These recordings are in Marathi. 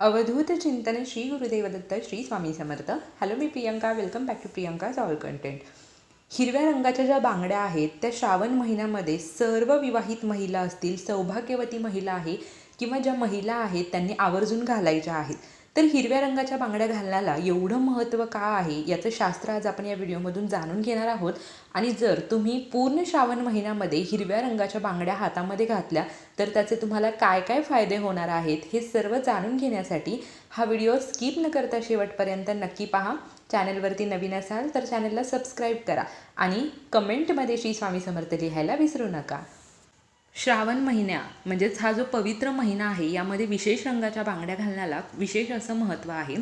अवधूत चिंतन Shri Gurudevdatta Shri Swami Samarth. Hello me Priyanka. Welcome back to Priyanka all content हिरव्या रंगाच्या ज्या बांगड्या आहेत त्या श्रावण महिन्यामध्ये सर्व विवाहित महिला असतील सौभाग्यवती महिला आहे किंवा ज्या महिला आहेत त्यांनी आवर्जून घालायच्या आहेत. तर हिरव्या रंगाच्या बांगड्या घालण्याला एवढं महत्त्व का आहे याचं शास्त्र आज आपण या व्हिडिओमधून जाणून घेणार आहोत. आणि जर तुम्ही पूर्ण श्रावण महिन्यामध्ये हिरव्या रंगाच्या बांगड्या हातामध्ये घातल्या तर त्याचे तुम्हाला काय काय फायदे होणार आहेत हे सर्व जाणून घेण्यासाठी हा व्हिडिओ स्किप न करता शेवटपर्यंत नक्की पहा. चॅनलवरती नवीन असाल तर चॅनलला सबस्क्राईब करा आणि कमेंटमध्ये श्री स्वामी समर्थ लिहायला विसरू नका. श्रावण महिन्या म्हणजेच हा जो पवित्र महिना आहे यामध्ये विशेष रंगाच्या बांगड्या घालण्याला विशेष असं महत्त्व आहे.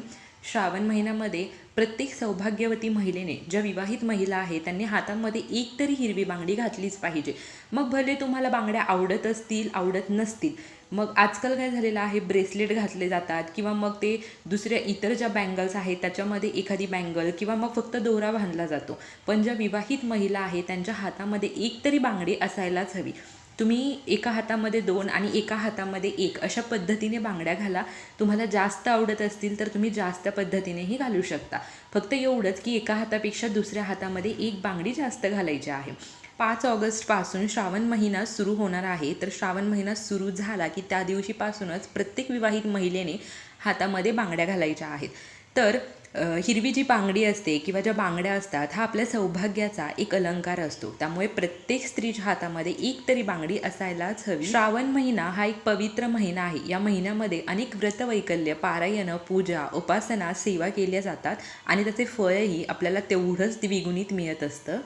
श्रावण महिन्यामध्ये प्रत्येक सौभाग्यवती महिलेने ज्या विवाहित महिला आहे त्यांनी हातामध्ये एक तरी हिरवी बांगडी घातलीच पाहिजे. मग भले तुम्हाला बांगड्या आवडत असतील आवडत नसतील मग आजकाल काय झालेलं आहे ब्रेसलेट घातले जातात किंवा मग ते दुसऱ्या इतर ज्या बँगल्स आहेत त्याच्यामध्ये एखादी बँगल किंवा मग फक्त दोरा बांधला जातो. पण ज्या विवाहित महिला आहे त्यांच्या हातामध्ये एक तरी बांगडी असायलाच हवी. तुम्ही एका हातामध्ये दोन आणि एका हातामध्ये एक अशा पद्धतीने बांगड्या घाला. तुम्हाला जास्त आवडत असतील तर तुम्ही जास्त पद्धतीनेही घालू शकता. फक्त एवढंच की एका हातापेक्षा दुसऱ्या हातामध्ये एक बांगडी जास्त घालायची आहे. पाच ऑगस्टपासून श्रावण महिना सुरू होणार आहे. तर श्रावण महिना सुरू झाला की त्या दिवशीपासूनच प्रत्येक विवाहित महिलेने हातामध्ये बांगड्या घालायच्या आहेत. तर हिरवी जी बांगडी असते किंवा ज्या बांगड्या असतात हा आपल्या सौभाग्याचा एक अलंकार असतो. त्यामुळे प्रत्येक स्त्रीच्या हातामध्ये एक तरी बांगडी असायलाच हवी. श्रावण महिना हा एक पवित्र महिना आहे. या महिन्यामध्ये अनेक व्रतवैकल्य पारायण पूजा उपासना सेवा केल्या जातात आणि त्याचे फळही आपल्याला तेवढंच द्विगुणित मिळत असतं.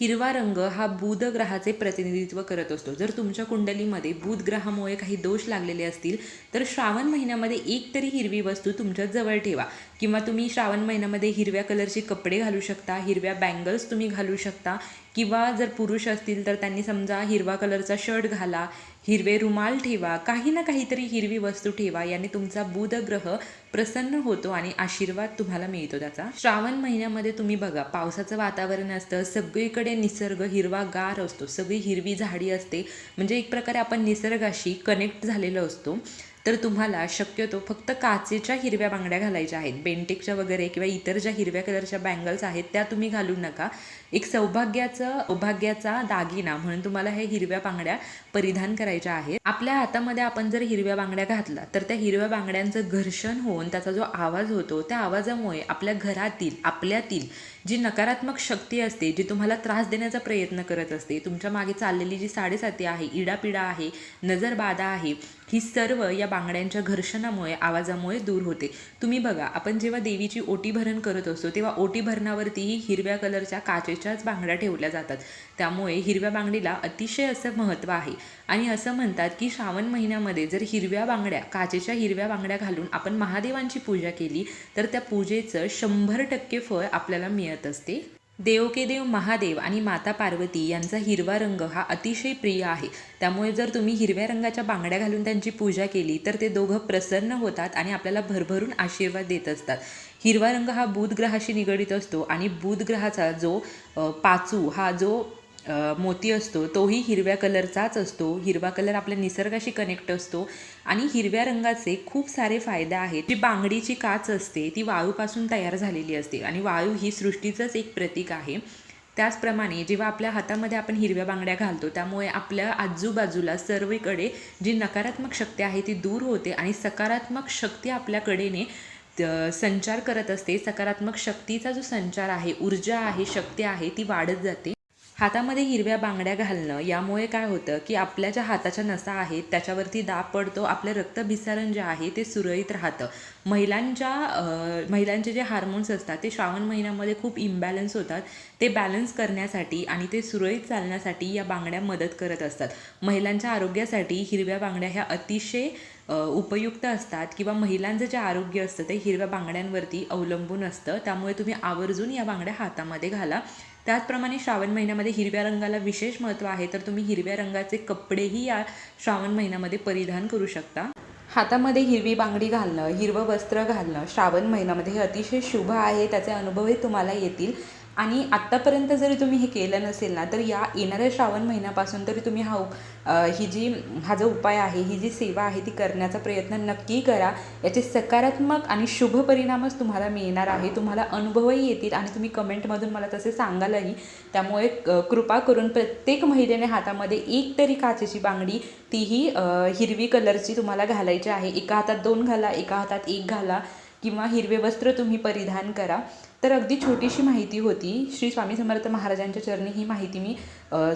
हिरवा रंग हा बुध ग्रहाचे प्रतिनिधित्व करत असतो. जर तुमच्या कुंडलीमध्ये बुध ग्रहामुळे काही दोष लागलेले असतील तर श्रावण महिन्यामध्ये एक तरी हिरवी वस्तू तुमच्या जवळ ठेवा. किंवा तुम्ही श्रावण महिन्यामध्ये हिरव्या कलरचे कपडे घालू शकता हिरव्या बँगल्स तुम्ही घालू शकता किंवा जर पुरुष असतील तर त्यांनी समजा हिरवा कलरचा शर्ट घाला हिरवे रुमाल ठेवा काही ना काहीतरी हिरवी वस्तू ठेवा याने तुमचा बुध ग्रह प्रसन्न होतो आणि आशीर्वाद तुम्हाला मिळतो त्याचा. श्रावण महिन्यामध्ये तुम्ही बघा पावसाचं वातावरण असतं सगळीकडे निसर्ग हिरवा गार असतो सगळी हिरवी झाडी असते. म्हणजे एक प्रकारे आपण निसर्गाशी कनेक्ट झालेलो असतो. तर तुम्हाला शक्यतो फक्त काचेच्या हिरव्या बांगड्या घालायच्या आहेत. बेंटेकच्या वगैरे किंवा इतर ज्या हिरव्या कलरच्या बँगल्स आहेत त्या तुम्ही घालू नका. एक सौभाग्याचं सौभाग्याचा दागिना म्हणून तुम्हाला हे हिरव्या बांगड्या परिधान करायच्या आहेत. आपल्या हातामध्ये आपण जर हिरव्या बांगड्या घातला तर त्या हिरव्या बांगड्यांचं घर्षण होऊन त्याचा जो आवाज होतो त्या आवाजामुळे आपल्या घरातील आपल्यातील जी नकारात्मक शक्ती असते जी तुम्हाला त्रास देण्याचा प्रयत्न करत असते तुमच्या मागे चाललेली जी साडेसाती आहे इडापिडा आहे नजरबाधा आहे ही सर्व या बांगड्यांच्या घर्षणामुळे आवाजामुळे दूर होते. तुम्ही बघा आपण जेव्हा देवीची ओटी भरण करत असतो तेव्हा ओटी भरणावरतीही हिरव्या कलरच्या काचेच्याच बांगड्या ठेवल्या जातात. त्यामुळे हिरव्या बांगडीला अतिशय असं महत्त्व आहे. आणि असं म्हणतात की श्रावण महिन्यामध्ये जर हिरव्या बांगड्या काचेच्या हिरव्या बांगड्या घालून आपण महादेवांची पूजा केली तर त्या पूजेचं शंभर टक्के फळ आपल्याला मिळत असते. देव के देव महादेव आणि माता पार्वती यांचा हिरवा रंग हा अतिशय प्रिय आहे. त्यामुळे जर तुम्ही हिरव्या रंगाच्या बांगड्या घालून त्यांची पूजा केली तर ते दोघं प्रसन्न होतात आणि आपल्याला भरभरून आशीर्वाद देत असतात. हिरवा रंग हा बुध ग्रहाशी निगडीत असतो आणि बुध ग्रहाचा जो पाचू हा जो मोती असतो तोही हिरव्या कलरचाच असतो. हिरवा कलर आपल्या निसर्गाशी कनेक्ट असतो आणि हिरव्या रंगाचे खूप सारे फायदे आहेत. जी बांगडीची काच असते ती वाळूपासून तयार झालेली असते आणि वाळू ही सृष्टीचंच एक प्रतीक आहे. त्याचप्रमाणे जेव्हा आपल्या हातामध्ये आपण हिरव्या बांगड्या घालतो त्यामुळे आपल्या आजूबाजूला सर्वीकडे जी नकारात्मक शक्ती आहे ती दूर होते आणि सकारात्मक शक्ती आपल्याकडेने त- संचार करत असते. सकारात्मक शक्तीचा जो संचार आहे ऊर्जा आहे शक्ती आहे ती वाढत जाते. हातामध्ये हिरव्या बांगड्या घालणं यामुळे काय होतं की आपल्या ज्या हाताच्या नसा आहेत त्याच्यावरती दाब पडतो आपलं रक्तभिसारण जे आहे ते सुरळीत राहतं. महिलांच्या महिलांचे जे हार्मोन्स असतात ते श्रावण महिन्यामध्ये खूप इम्बॅलन्स होतात. ते बॅलन्स करण्यासाठी आणि ते सुरळीत चालण्यासाठी या बांगड्या मदत करत असतात. महिलांच्या आरोग्यासाठी हिरव्या बांगड्या ह्या अतिशय उपयुक्त असतात किंवा महिलांचं जे आरोग्य असतं ते हिरव्या बांगड्यांवरती अवलंबून असतं. त्यामुळे तुम्ही आवर्जून या बांगड्या हातामध्ये घाला. त्याचप्रमाणे श्रावण महिन्यामध्ये हिरव्या रंगाला विशेष महत्त्व आहे तर तुम्ही हिरव्या रंगाचे कपडेही या श्रावण महिन्यामध्ये परिधान करू शकता. हातामध्ये हिरवी बांगडी घालणं हिरवं वस्त्र घालणं श्रावण महिन्यामध्ये हे अतिशय शुभ आहे त्याचे अनुभवही तुम्हाला येतील. आणि आत्तापर्यंत जरी तुम्ही हे केलं नसेल ना तर या येणाऱ्या श्रावण महिन्यापासून तरी तुम्ही हा ही जी हा जो उपाय आहे ही जी सेवा आहे ती करण्याचा प्रयत्न नक्की करा. याचे सकारात्मक आणि शुभ परिणामच तुम्हाला मिळणार आहे. तुम्हाला अनुभवही येतील आणि तुम्ही कमेंटमधून मला तसे सांगालही. त्यामुळे कृपा करून प्रत्येक महिलेने हातामध्ये एक तरी काचेची बांगडी तीही हिरवी कलरची तुम्हाला घालायची आहे. एका हातात दोन घाला एका हातात एक घाला किंवा हिरवे वस्त्र तुम्ही परिधान करा. तर अगदी छोटीशी माहिती होती. श्री स्वामी समर्थ महाराजांच्या चरणी ही माहिती मी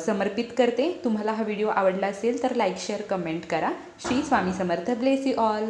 समर्पित करते. तुम्हाला हा व्हिडिओ आवडला असेल तर लाईक शेअर कमेंट करा. Shri Swami Samarth. Bless you all